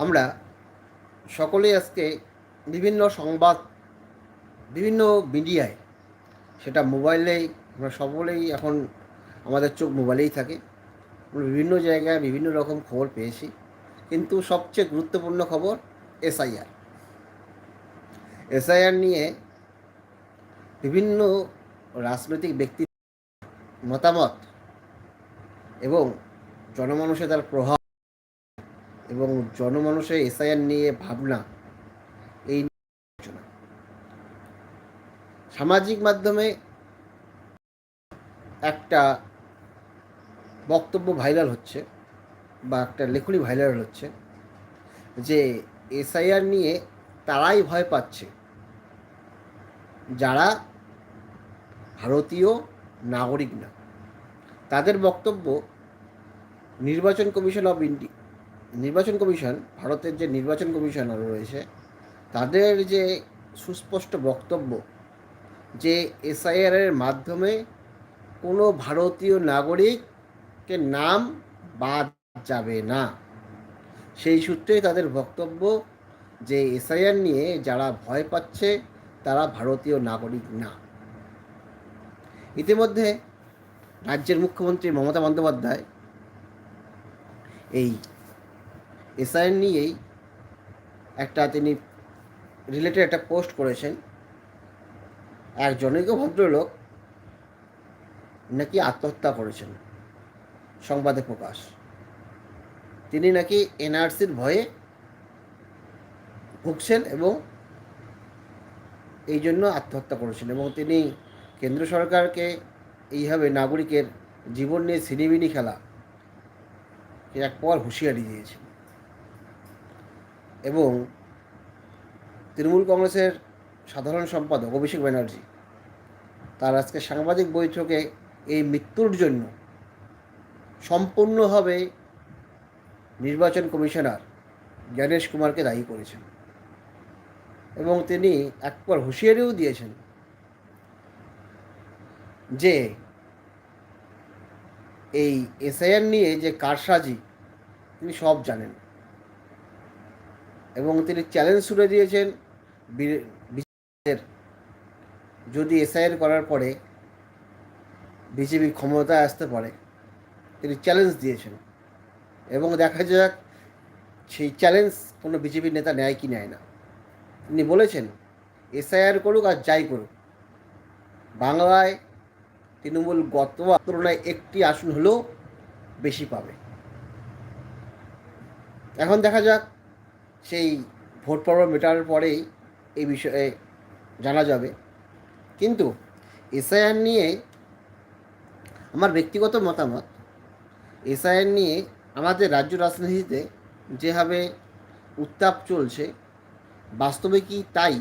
আমরা সকলেই আজকে বিভিন্ন সংবাদ, বিভিন্ন মিডিয়ায়, সেটা মোবাইলেই, আমরা সকলেই এখন আমাদের চোখ মোবাইলেই থাকে। আমরা বিভিন্ন জায়গায় বিভিন্ন রকম খবর পেয়েছি। কিন্তু সবচেয়ে গুরুত্বপূর্ণ খবর এসআইআর। এসআইআর নিয়ে বিভিন্ন রাজনৈতিক ব্যক্তি মতামত এবং জনমানুষে তার প্রভাব এবং জনমানুষে এসআইআর নিয়ে ভাবনা, এই আলোচনা। সামাজিক মাধ্যমে একটা বক্তব্য ভাইরাল হচ্ছে বা একটা লেখনী ভাইরাল হচ্ছে যে এসআইআর নিয়ে তারাই ভয় পাচ্ছে। যারা ভারতীয় নাগরিক না, তাদের বক্তব্য নির্বাচন কমিশন অফ ইন্ডিয়া নির্বাচন কমিশন, ভারতের যে নির্বাচন কমিশনার রয়েছে, তাদের যে সুস্পষ্ট বক্তব্য যে এসআইআর এর মাধ্যমে কোনো ভারতীয় নাগরিকের নাম বাদ যাবে না, সেই সূত্রেই তাদের বক্তব্য যে এসআইআর নিয়ে যারা ভয় পাচ্ছে, তারা ভারতীয় নাগরিক না। ইতিমধ্যে রাজ্যের মুখ্যমন্ত্রী মমতা বন্দ্যোপাধ্যায় এই এসআইআর নিয়েই একটা তিনি রিলেটেড একটা পোস্ট করেছেন। এক জনৈক ভদ্রলোক নাকি আত্মহত্যা করেছেন, সংবাদে প্রকাশ। তিনি নাকি এনআরসির ভয়ে ভুগছেন এবং এই জন্য আত্মহত্যা করেছেন এবং তিনি কেন্দ্র সরকারকে এইভাবে নাগরিকের জীবন নিয়ে সিনেমিনি খেলা এক পর হুঁশিয়ারি দিয়েছেন। এবং তৃণমূল কংগ্রেসের সাধারণ সম্পাদক অভিষেক ব্যানার্জি, তার আজকে সাংবাদিক বৈঠকে এই মৃত্যুর জন্য সম্পূর্ণভাবে নির্বাচন কমিশনার জ্ঞানেশ কুমারকে দায়ী করেছেন এবং তিনি একবার হুঁশিয়ারিও দিয়েছেন যে এই এসআইআর নিয়ে যে কারসাজি তিনি সব জানেন। এবং তিনি চ্যালেঞ্জ ছুড়ে দিয়েছেন যদি এসআইআর করার পরে বিজেপি ক্ষমতায় আসতে পারে, তিনি চ্যালেঞ্জ দিয়েছেন। এবং দেখা যাক সেই চ্যালেঞ্জ কোনো বিজেপির নেতা নেয় কি নেয় না। তিনি বলেছেন এসআইআর করুক আর যাই করুক, বাংলায় তৃণমূল গত তুলনায় একটি আসন হলেও বেশি পাবে। এখন দেখা যাক সেই ভোট পর্ব মেটার পরেই এই বিষয়ে জানা যাবে। কিন্তু এসআইআর নিয়ে আমার ব্যক্তিগত মতামত, এসআইআর নিয়ে আমাদের রাজ্য রাজনীতিতে যেভাবে উত্তাপ চলছে বাস্তবে কি তাই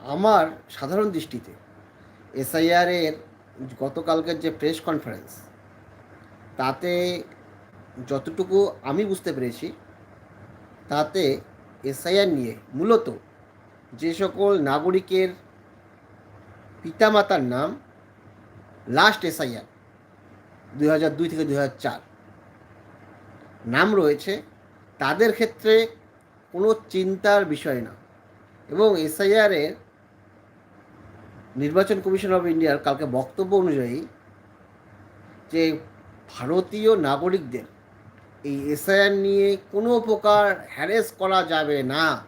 আমার সাধারণ দৃষ্টিতে এসআইআরের গতকালকের যে প্রেস কনফারেন্স, তাতে যতটুকু আমি বুঝতে পেরেছি তাতে এসআইআর নিয়ে মূলত যে সকল নাগরিকের পিতামাতার নাম লাস্ট এসআইআর দুই হাজার দুই থেকে দুই হাজার চার। নাম রয়েছে, তাদের ক্ষেত্রে কোনো চিন্তার বিষয় না এবং এসআইআরের নির্বাচন কমিশন অফ ইন্ডিয়ার কালকে বক্তব্য অনুযায়ী যে ভারতীয় নাগরিকদের এই এসআইআর নিয়ে কোনো প্রকার হ্যারেস করা যাবে না।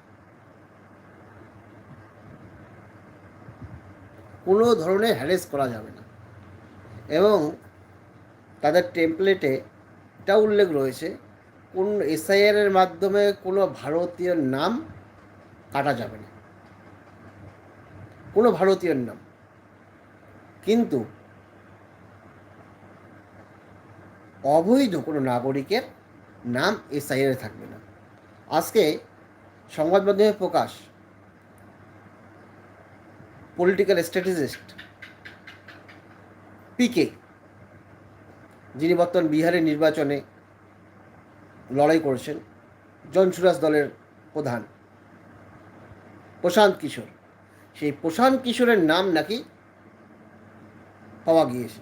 কোনো ধরনের হ্যারেস করা যাবে না। এবং তাদের টেমপ্লেটে এটা উল্লেখ রয়েছে, কোন এসআইআর এর মাধ্যমে কোনো ভারতীয় নাম কাটা যাবে না। কোনো ভারতীয়র নাম। কিন্তু অবৈধ কোনো নাগরিকের নাম এসআইআর থাকবে না। আজকে সংবাদ মাধ্যমে প্রকাশ পলিটিক্যাল স্ট্র্যাটেজিস্ট পিকে যিনি বর্তমান বিহারের নির্বাচনে লড়াই করেছেন, জনসুরাজ দলের প্রধান প্রশান্ত কিশোর। সেই প্রশান্ত কিশোরের নাম নাকি পাওয়া গিয়েছে।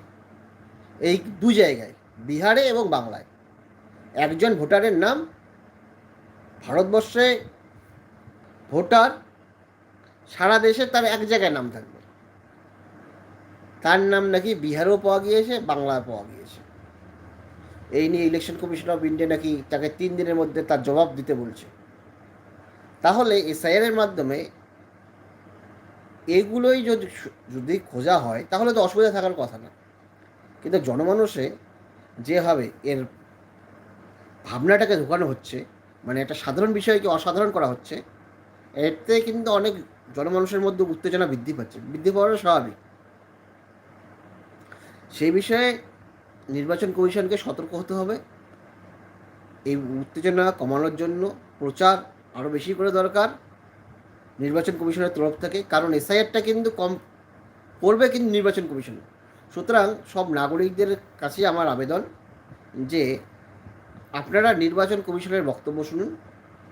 এই দু জায়গায় বিহারে এবং বাংলায়। একজন ভোটারের নাম ভারতবর্ষে ভোটার, সারা দেশে তার এক জায়গায় নাম থাকবে। তার নাম নাকি বিহারেও পাওয়া গিয়েছে, বাংলায় পাওয়া গিয়েছে। এই নিয়ে ইলেকশন কমিশন অফ ইন্ডিয়া নাকি তাকে তিন দিনের মধ্যে তার জবাব দিতে বলছে। তাহলে এসআইআরের মাধ্যমে এগুলোই যদি যদি খোঁজা হয়, তাহলে তো অসুবিধা থাকার কথা না। কিন্তু জনমানুষে যেভাবে এর ভাবনাটাকে ঢোকানো হচ্ছে মানে একটা সাধারণ বিষয়কে অসাধারণ করা হচ্ছে এতে কিন্তু অনেক জনমানুষের মধ্যে উত্তেজনা বৃদ্ধি পাচ্ছে, বৃদ্ধি পাওয়াটা স্বাভাবিক। সেই বিষয়ে নির্বাচন কমিশনকে সতর্ক হতে হবে, এই উত্তেজনা কমানোর জন্য প্রচার আরও বেশি করে দরকার নির্বাচন কমিশনের তরফ থেকে, কারণ এসআইআরটা কিন্তু কম করবে কিন্তু নির্বাচন কমিশন। সুতরাং সব নাগরিকদের কাছে আমার আবেদন যে আপনারা নির্বাচন কমিশনের বক্তব্য শুনুন।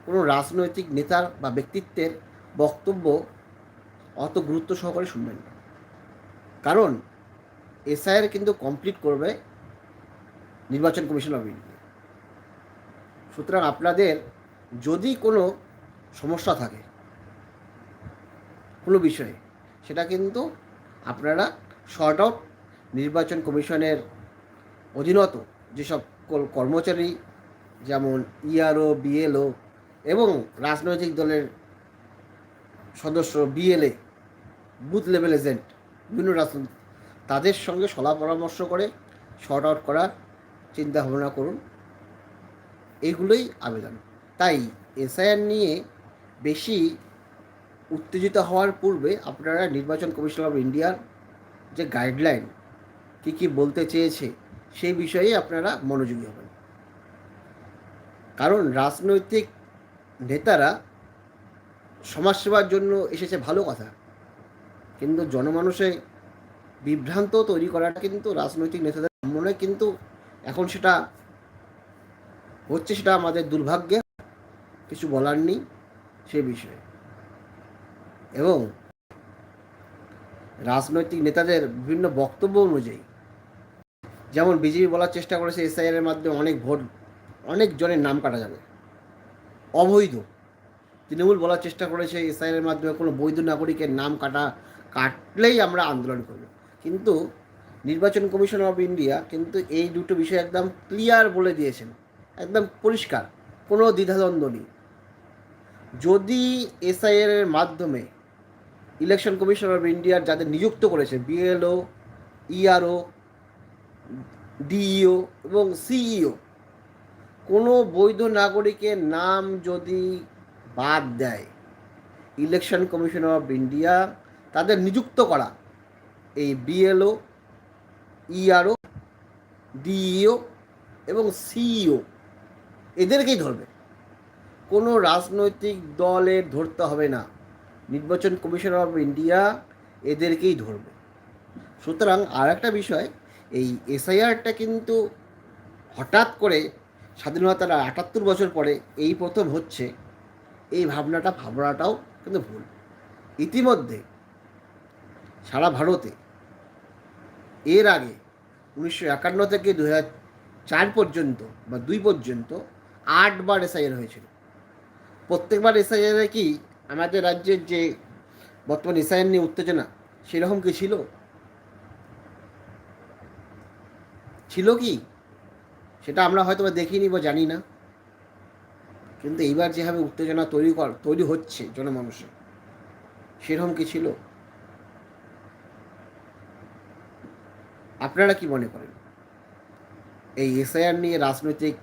কোনো রাজনৈতিক নেতার বা ব্যক্তিত্বের বক্তব্য অত গুরুত্ব সহকারে শুনবেন না। কারণ এসআইআর কিন্তু কমপ্লিট করবে নির্বাচন কমিশন অফ ইন্ডিয়া সুতরাং আপনাদের যদি কোনো সমস্যা থাকে, কোনো বিষয়ে, সেটা কিন্তু আপনারা শর্ট আউট নির্বাচন কমিশনের অধীনত যেসব কর্মচারী, যেমন ইআরও বিএলও এবং রাজনৈতিক দলের সদস্য বিএলএ বুথ লেভেল এজেন্ট বিভিন্ন রাজনৈতিক, তাদের সঙ্গে সলা পরামর্শ করে শর্ট আউট করার চিন্তা ভাবনা করুন। এইগুলোই আবেদন। তাই এসআইআর নিয়ে বেশি উত্তেজিত হওয়ার পূর্বে আপনারা নির্বাচন কমিশন অফ ইন্ডিয়ার যে গাইডলাইন কী কী বলতে চেয়েছে, সেই বিষয়ে আপনারা মনোযোগী হবেন। কারণ রাজনৈতিক নেতারা সমাজসেবার জন্য এসেছে ভালো কথা, কিন্তু জনমানুষে বিভ্রান্ত তৈরি করাটা কিন্তু রাজনৈতিক নেতাদের মনে কিন্তু এখন সেটা হচ্ছে সেটা আমাদের দুর্ভাগ্যে, কিছু বলার নেই সে বিষয়ে। এবং রাজনৈতিক নেতাদের বিভিন্ন বক্তব্য অনুযায়ী যেমন বিজেপি বলার চেষ্টা করেছে এসআইআর এর মাধ্যমে অনেক ভোট, অনেক জনের নাম কাটা যাবে। অবৈধ। তৃণমূল বলার চেষ্টা করেছে এসআইআর এর মাধ্যমে কোনো বৈধ নাগরিকের নাম কাটা, কাটলেই আমরা আন্দোলন করব। কিন্তু নির্বাচন কমিশন অফ ইন্ডিয়া কিন্তু এই দুটো বিষয় একদম ক্লিয়ার বলে দিয়েছেন। একদম পরিষ্কার, কোনো দ্বিধাদ্বন্দ্ব নেই। যদি এসআইআর এর মাধ্যমে ইলেকশন কমিশন অফ ইন্ডিয়ার যাদের নিযুক্ত করেছে বিএলও ইআরও ডিইও এবং সিইও কোনো বৈধ নাগরিকের নাম যদি বাদ দেয় ইলেকশন কমিশন অফ ইন্ডিয়া তাদের নিযুক্ত করা। এই বিএলও ইআরও ডিইও এবং সিইও এদেরকেই ধরবে। কোনো রাজনৈতিক দলের ধরতে হবে না। নির্বাচন কমিশন অফ ইন্ডিয়া এদেরকেই ধরবে। সুতরাং আর একটা বিষয় এই এসআইআরটা কিন্তু হঠাৎ করে স্বাধীনতার আটাত্তর বছর পরে এই প্রথম হচ্ছে, এই ভাবনাটা, ভাবনাটাও কিন্তু ভুল। ইতিমধ্যে সারা ভারতে এর আগে উনিশশো একান্ন থেকে দু চার পর্যন্ত বা দুই পর্যন্ত আটবার এসআইআর হয়েছিল। প্রত্যেকবার এসআইআরে কি আমাদের রাজ্যের যে বর্তমান এসআইআর নিয়ে উত্তেজনা, সেরকম কি ছিল? ছিল কি? সেটা আমরা হয়তো দেখিনি বা জানি না। কিন্তু এইবার যেভাবে উত্তেজনা তৈরি কর, তৈরি হচ্ছে জনমানুষে সেরকম কি ছিল? আপনারা কি মনে করেন? এই এসআইআর নিয়ে রাজনৈতিক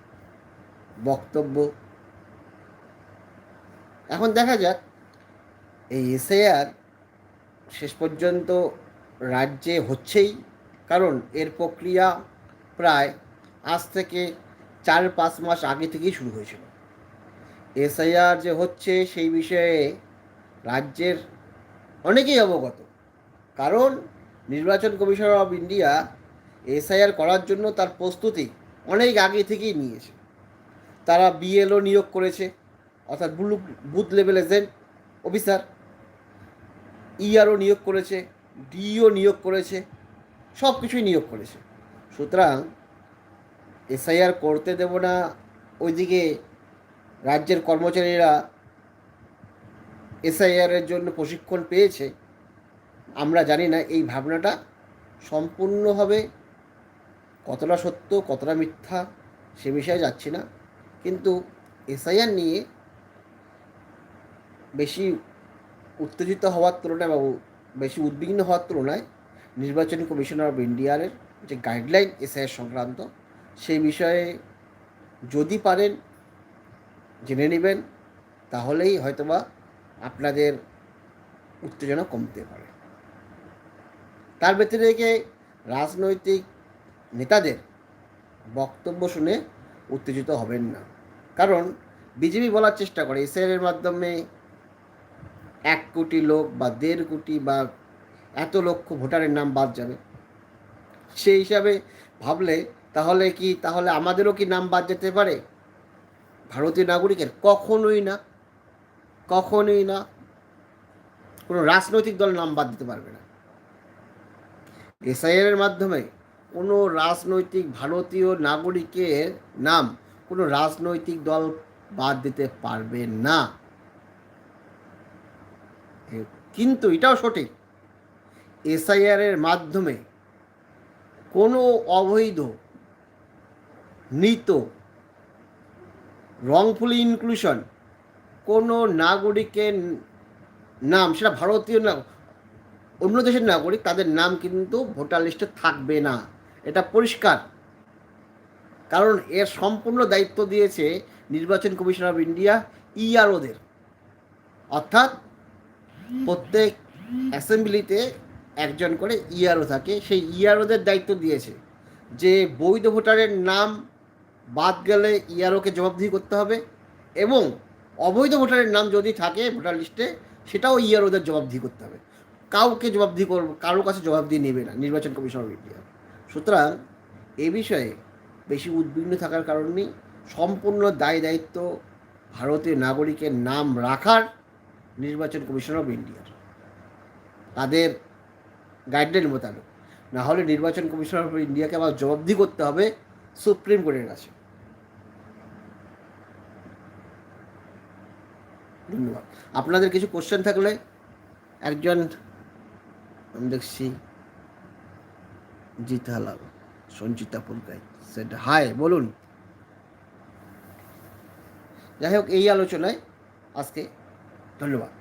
বক্তব্য। এখন দেখা যাক, এই এসআইআর শেষ পর্যন্ত রাজ্যে হচ্ছেই, কারণ এর প্রক্রিয়া প্রায় আজ থেকে চার পাঁচ মাস আগে থেকেই শুরু হয়েছিল। এসআইআর যে হচ্ছে সেই বিষয়ে রাজ্যের অনেকেই অবগত। কারণ নির্বাচন কমিশন অফ ইন্ডিয়া এসআইআর করার জন্য তার প্রস্তুতি অনেক আগে থেকেই নিয়েছে। তারা বিএলও নিয়োগ করেছে, অর্থাৎ blue, booth level agent officer. ERO নিয়োগ করেছে, ডিইও নিয়োগ করেছে সব কিছুই নিয়োগ করেছে। সুতরাং এসআইআর করতে দেব না, ওইদিকে রাজ্যের কর্মচারীরা এসআইআর এর জন্য প্রশিক্ষণ পেয়েছে। আমরা জানি না এই ভাবনাটা সম্পূর্ণভাবে কতটা সত্য, কতটা মিথ্যা সে বিষয়ে যাচ্ছি না। কিন্তু এসআইআর নিয়ে বেশি উত্তেজিত হওয়ার তুলনায় বা বেশি উদ্বিগ্ন হওয়ার তুলনায় নির্বাচন কমিশনার অফ ইন্ডিয়ার যে গাইডলাইন এসআইআর সংক্রান্ত, সেই বিষয়ে যদি পারেন, জেনে নেবেন, তাহলেই হয়তোবা আপনাদের উত্তেজনা কমতে পারে। তার ভেতরে রেখে রাজনৈতিক নেতাদের বক্তব্য শুনে উত্তেজিত হবেন না। কারণ বিজেপি বলার চেষ্টা করে এসআইআর মাধ্যমে এক কোটি লোক বা দেড় কোটি বা এত লক্ষ ভোটারের নাম বাদ যাবে। সেই হিসাবে ভাবলে তাহলে কি, তাহলে আমাদেরও কি নাম বাদ যেতে পারে? ভারতীয় নাগরিকের কখনোই না কখনোই না, কোনো রাজনৈতিক দল নাম বাদ দিতে পারবে না। এসআইআর এর মাধ্যমে কোনো রাজনৈতিক ভারতীয় নাগরিকের নাম কোনো রাজনৈতিক দল বাদ দিতে পারবে না। কিন্তু এটাও সঠিক। এসআইআর এর মাধ্যমে কোনো অবৈধ মৃত রংফুলি ইনক্লুশন কোনো নাগরিকের নাম, সেটা ভারতীয় না, অন্য দেশের নাগরিক, তাদের নাম কিন্তু ভোটার লিস্টে থাকবে না। এটা পরিষ্কার। কারণ এর সম্পূর্ণ দায়িত্ব দিয়েছে নির্বাচন কমিশন অফ ইন্ডিয়া ইআরওদের অর্থাৎ প্রত্যেক অ্যাসেম্বলিতে একজন করে ইআরও থাকে, সেই ইআরওদের দায়িত্ব দিয়েছে যে বৈধ ভোটারের নাম বাদ গেলে ইআরওকে জবাবদিহি করতে হবে এবং অবৈধ ভোটারের নাম যদি থাকে ভোটার লিস্টে, সেটাও ইআরওদের জবাবদিহি করতে হবে। কাউকে জবাবদিহি করব, কারোর কাছে জবাবদিহি নেবে না নির্বাচন কমিশন অফ ইন্ডিয়া সুতরাং এ বিষয়ে বেশি উদ্বিগ্ন থাকার কারণেই সম্পূর্ণ দায় দায়িত্ব ভারতীয় নাগরিকের নাম রাখার নির্বাচন কমিশন অফ ইন্ডিয়ার তাদের গাইডলাইন মোতাবেক। না হলে নির্বাচন কমিশন অফ ইন্ডিয়াকে আবার জবাবদি করতে হবে সুপ্রিম কোর্টের কাছে। ধন্যবাদ। আপনাদের কিছু কোশ্চেন থাকলে একজন, আমি দেখছি জিতা জিতালাল, সঞ্চিতা পুরকাই সেটা হাই বলুন। যাই হোক, এই আলোচনায় আজকে ধন্যবাদ।